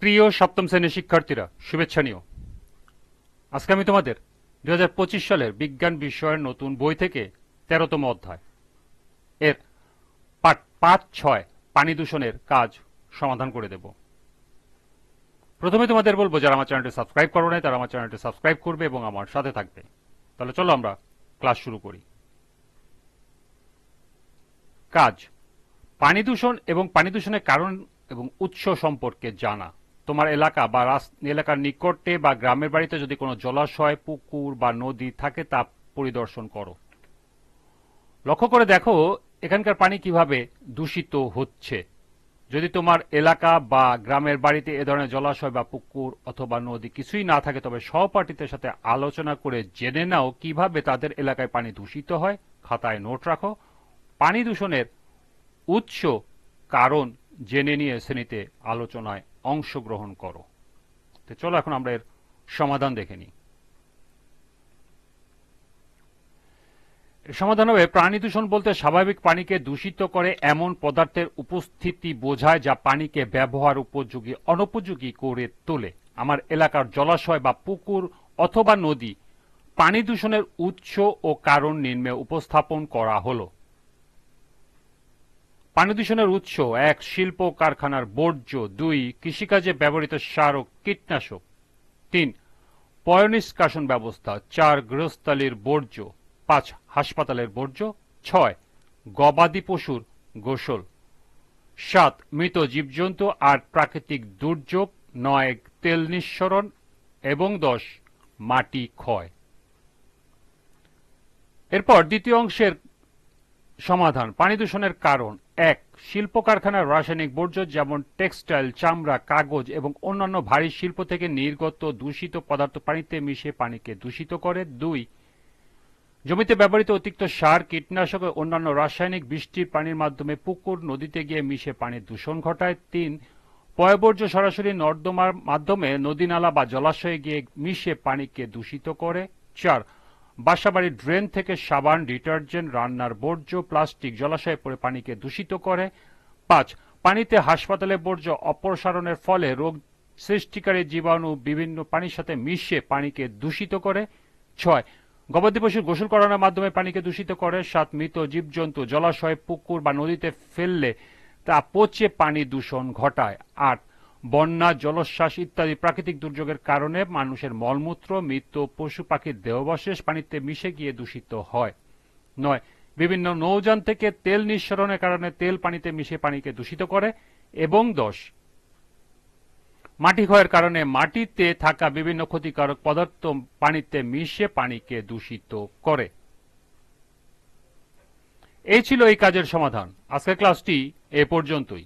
প্রিয় সপ্তম শ্রেণির শিক্ষার্থীরা, শুভেচ্ছা নিও। আজকে আমি তোমাদের দু হাজার পঁচিশ সালের বিজ্ঞান বিষয়ের নতুন বই থেকে তেরোতম অধ্যায় এর পাঠ পাঁচ ছয় পানি দূষণের কাজ সমাধান করে দেব। প্রথমে তোমাদের বলব, যারা আমার চ্যানেলটি সাবস্ক্রাইব করো নাই, তারা আমার চ্যানেলটি সাবস্ক্রাইব করবে এবং আমার সাথে থাকবে। তাহলে চলো আমরা ক্লাস শুরু করি। কাজ, পানি দূষণ এবং পানি দূষণের কারণ এবং উৎস সম্পর্কে জানা। তোমার এলাকা বা এলাকার নিকটে বা গ্রামের বাড়িতে যদি কোনো জলাশয়, পুকুর বা নদী থাকে তা পরিদর্শন করো। লক্ষ্য করে দেখো এখানকার পানি কীভাবে দূষিত হচ্ছে। যদি তোমার এলাকা বা গ্রামের বাড়িতে এ ধরনের জলাশয় বা পুকুর অথবা নদী কিছুই না থাকে, তবে সহপাঠীদের সাথে আলোচনা করে জেনে নাও কীভাবে তাদের এলাকায় পানি দূষিত হয়। খাতায় নোট রাখো। পানি দূষণের উৎস কারণ জেনে নিয়ে শ্রেণীতে আলোচনায় অংশগ্রহণ করো। তো চলো এখন আমরা এর সমাধান দেখে নিই। সমাধান হবে প্রাণী দূষণ বলতে স্বাভাবিক পানিকে দূষিত করে এমন পদার্থের উপস্থিতি বোঝায় যা পানিকে ব্যবহার উপযোগী, অনুপযোগী করে তোলে। আমার এলাকার জলাশয় বা পুকুর অথবা নদী পানি দূষণের উৎস ও কারণ নিম্নে উপস্থাপন করা হলো। পানি দূষণের উৎস, এক, শিল্প কারখানার বর্জ্য, দুই, কৃষিকাজে ব্যবহৃত সার ও কীটনাশক, তিন, পয়নিষ্কাশন ব্যবস্থা, চার, গৃহস্থালীর বর্জ্য, পাঁচ, হাসপাতালের বর্জ্য, ছয়, গবাদি পশুর গোসল, সাত, মৃত জীবজন্তু আর প্রাকৃতিক দুর্যোগ, নয়, তেল নিঃসরণ এবং দশ, মাটি ক্ষয়। এরপর দ্বিতীয় অংশের সমাধান পানি দূষণের কারণ এক শিল্প কারখানার রাসায়নিক বর্জ্য যেমন টেক্সটাইল, চামড়া, কাগজ এবং অন্যান্য ভারী শিল্প থেকে নির্গত দূষিত পদার্থ পানিতে মিশে পানিকে দূষিত করে। দুই, জমিতে ব্যবহৃত অতিরিক্ত সার, কীটনাশক ও অন্যান্য রাসায়নিক বৃষ্টির পানির মাধ্যমে পুকুর, নদীতে গিয়ে মিশে পানির দূষণ ঘটায়। তিন, পয়বর্জ্য সরাসরি নর্দমার মাধ্যমে নদী নালা বা জলাশয়ে গিয়ে মিশে পানিকে দূষিত করে। চার বাসাবাড়ির ড্রেন থেকে সাবান, ডিটারজেন্ট, রান্নার বর্জ্য, প্লাস্টিক, জলাশয়ে পড়ে পানিকে দূষিত করে। পাঁচ, পানিতে হাসপাতালে বর্জ্য অপসারণের ফলে রোগ সৃষ্টিকারী জীবাণু বিভিন্ন পানির সাথে মিশে পানিকে দূষিত করে। ছয়, গবাদি পশুর গোসল করানোর মাধ্যমে পানিকে দূষিত করে। সাত, মৃত জীবজন্তু জলাশয়, পুকুর বা নদীতে ফেললে তা পচে পানি দূষণ ঘটায়। আট বন্যা, জলোচ্ছ্বাস ইত্যাদি প্রাকৃতিক দুর্যোগের কারণে মানুষের মলমূত্র মৃত পশু পাখির দেহবশেষ পানিতে মিশে গিয়ে দূষিত হয়। নয়, বিভিন্ন নৌযান থেকে তেল নিঃসরণের কারণে তেল পানিতে মিশে পানিকে দূষিত করে। এবং দশ, মাটি ক্ষয়ের কারণে মাটিতে থাকা বিভিন্ন ক্ষতিকারক পদার্থ পানিতে মিশে পানিকে দূষিত করে। এই ছিল এই কাজের সমাধান। আজকের ক্লাসটি এ পর্যন্তই।